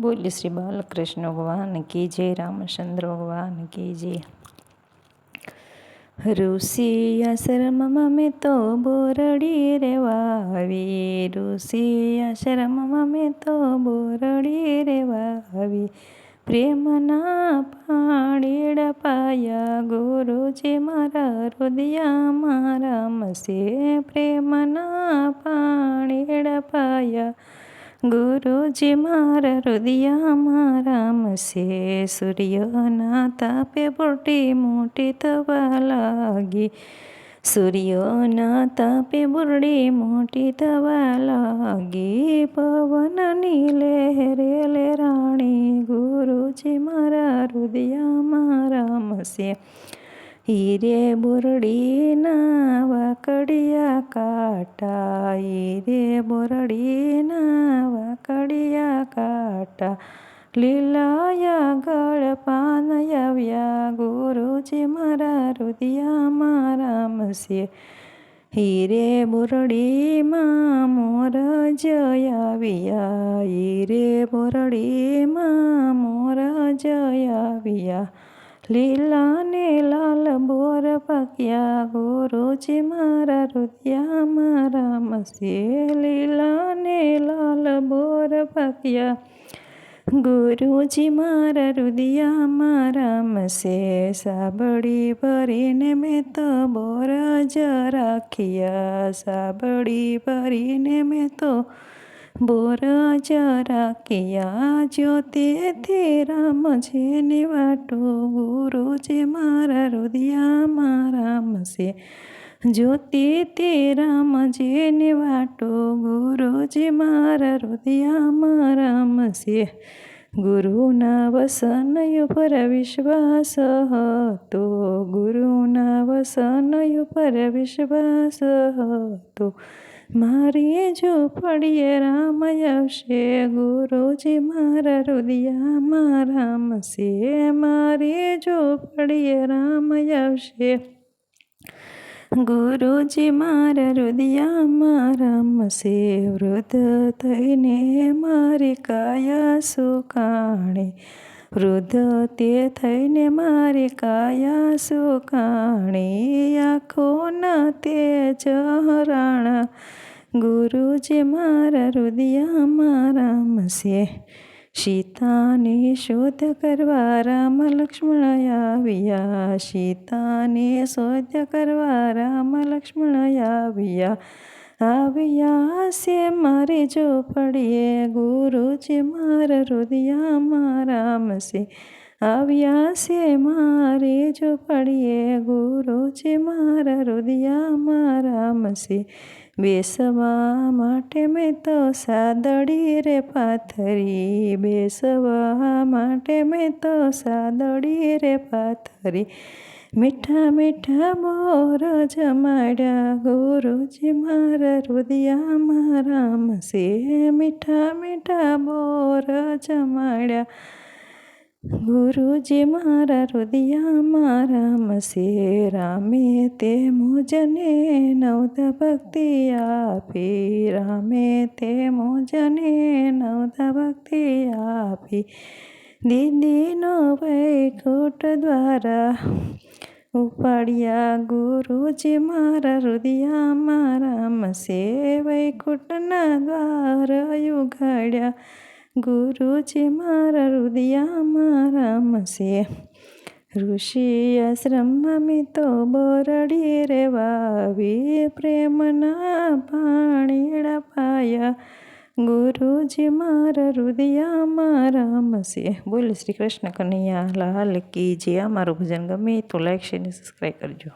બોલ્ય શ્રી બાલકૃષ્ણ ભગવાન કી જય રામચંદ્ર ભગવાન કી જય. ઋષિયા આશ્રમમાં મેં તો બોરડી રેવાવી. ઋષિયા ઋષિ આશ્રમમાં મેં તો બોરડી રેવાવી. પ્રેમના પાણીડા પાયા ગુરુજી મારા હૃદયા મારા મસે પ્રેમના પાણીડા પાયા ગુરુજી મારા હૃદયમાં રામશે સૂર્યના તાપે બોટી મોટી થવા લાગી. સૂર્યના તાપે બુરડી મોટી થવા લાગી. પવનની લહેરે રાણી ગુરુજી મારા હૃદયમાં રામશે હીરે બોરડીના વાકડિયા કાટા હીરે બોરડીના વાકડિયા કાટા લીલાયા ગળ પાન આવ્યા ગુરુજી મારા હૃદયમાં રામશે હીરે બોરડીમાં મોર જયાવ્યા હીરે બોરડીમાં મોર જયાવ્યા લીલા ને લાલ બોર પક્યા ગુરુજી મારા હૃદયામાં રામશે લીલા ને લાલ બોર પક્યા ગુરુજી મારા રુદિયા મારા મસે સાબડી ભરીને મેં તો બોર જ રાખ્યા સાબડી ભરીને મેં તો બોર જ રાખ્યા જ્યોતિથી રામ છે વાટો ગુરુજી મારા હૃદયામાં રામશે જ્યોતિ તે રામ જેને વાટો ગુરુજી મારા હૃદયામાં રામશે ગુરુના વસન ઉપર વિશ્વાસ હતો ગુરુના વસન ઉપર વિશ્વાસ હતો મારી જો પડીએ રામ આવશે ગુરુજી મારા હૃદયામાં રામશે મારી જો પડીએ રામ આવશે ગુરુજી મારા હૃદયામાં રામશે વૃદ્ધ થઈને મારી કાયા સુકાણે વૃદ્ધ તે થઈને મારી કાયા સુકાણી, આંખોના તે ચહરાણા ગુરુજી મારા હૃદયમાં રામશે સીતાને શોધ કરવા રામ લક્ષ્મણ આવ્યા. સીતાને શોધ કરવા રામ લક્ષ્મણ આવ્યા. આવ્યા છે મારે જો પડીએ ગુરુજી મારા રામ છે. આવ્યા છે મારે જો પડીએ ગુરુજી મારા રામ છે. બેસવા માટે મેં તો સાદડી રે પાથરી, બેસવા માટે મેં તો સાદડી રે પાથરી. મીઠા મીઠા મોર જમાડ્યા, ગુરુજી મારા રુદિયા મારા મસે મીઠા મીઠા મોર જમાડ્યા, ગુરુજી મારા રુદિયા મારા મસે રામે તે મોજને નવદ ભક્તિ આપી. રામે તે મોજને નવદ ભક્તિ આપી. દીદીનો વૈકુટ દ્વારા ઉપાડ્યા ગુરુજી મારા રુદિયા મારા મસે વૈકુટના દ્વાર ઉઘાડ્યા. ગુરુજી મારા રુદિયા મારા મસે ઋષિ આશ્રમમાં મેં તો બોરડી રેવા વાવી પ્રેમના પાણીડા પાયા ગુરુજી મારા હૃદયમાં રામશે બોલ શ્રી કૃષ્ણ કનૈયા, લાલ કી જે અમારું ભજન ગમે તો લાઈક શેર સબસ્ક્રાઈબ કરજો.